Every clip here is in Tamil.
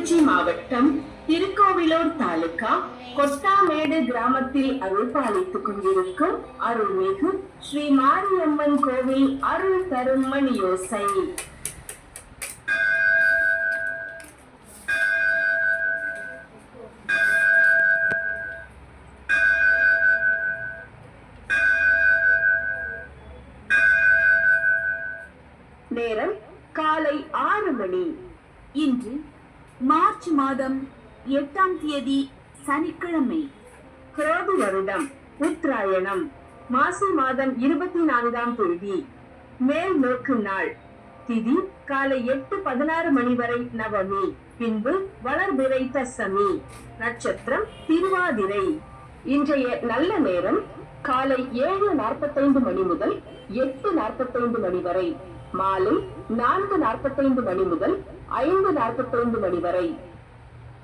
மாவட்டம் திருக்கோவிலூர் தாலுகா கொட்டாமேடு கிராமத்தில் அருள் பாலித்துக் கொண்டிருக்கும் அருள்மிகு ஸ்ரீ மாரியம்மன் கோவில் அருள் தரும் யோசை. நேரம் காலை ஆறு மணி. இன்று மார்ச் மாதம் எட்டாம் தேதி சனிக்கிழமை. குரோதி வருடம் உத்ராயணம் மாசி மாதம் இருபத்தி நான்காம் தேதி மேல் நோக்கு நாள். திதி காலை எட்டு பதினாறு மணி வரை நவமி பின்பு வளர்பிறை தசமி நட்சத்திரம் திருவாதிரை. இன்றைய நல்ல நேரம் காலை ஏழு நாற்பத்தைந்து மணி முதல் எட்டு நாற்பத்தைந்து மணி வரை. மாலை நான்கு நாற்பத்தைந்து மணி முதல் ஐந்து நாற்பத்தைந்து மணி வரை.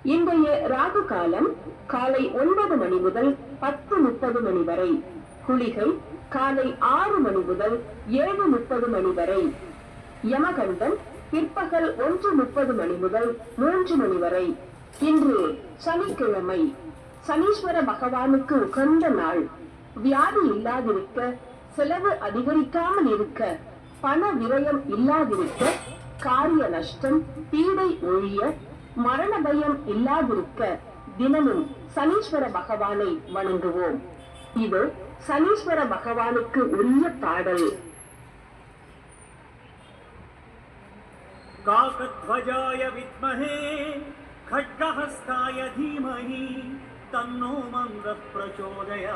இன்றைய ராகு காலம் காலை ஒன்பது மணி முதல் பத்து முப்பது மணி வரை. குளிகை காலை ஆறு மணி முதல் ஏழு முப்பது மணி வரை. யமகண்டன் பிற்பகல் ஒன்று முப்பது மணி முதல் மூன்று மணி வரை. இன்று சனிக்கிழமை. சனீஸ்வர பகவானுக்கு உகந்த நாள். வியாதி இல்லாதிருக்க செலவு அதிகரிக்காமல் இருக்க பண விரயம் இல்லாதிருக்க காரிய நஷ்டம் பீடை ஒழிய மரண பயம் இல்லாதிருக்க தினமும் சனீஸ்வர பகவானை வணங்குவோம் இது சனீஸ்வர பகவானுக்கு உரிய பாடல் काकध्वजाय विद्महे खड्गहस्ताय धीमहि तन्नो मन्दः प्रचोदयात्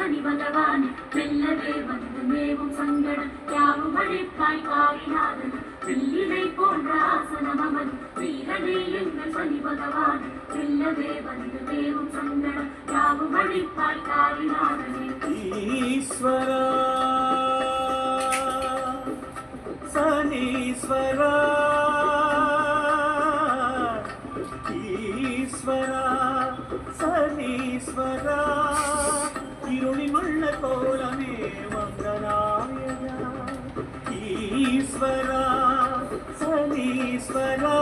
சனி பகவான் மெல்லவே வந்து மேவும் சங்கடம். யாரும் அழைப்பாய் காரினாதன் வெள்ளிலை போன்ற ஆசனமவன் வீரனே எங்கள் சனி பகவான் மெல்லவே வந்து மேவும் சங்கடம். யாரும் அழைப்பாய் காரினாதனே ஈஸ்வரா சனீஸ்வரா ஈஸ்வரா சனீஸ்வரா. ஈஸ்வரா சனீஸ்வரா.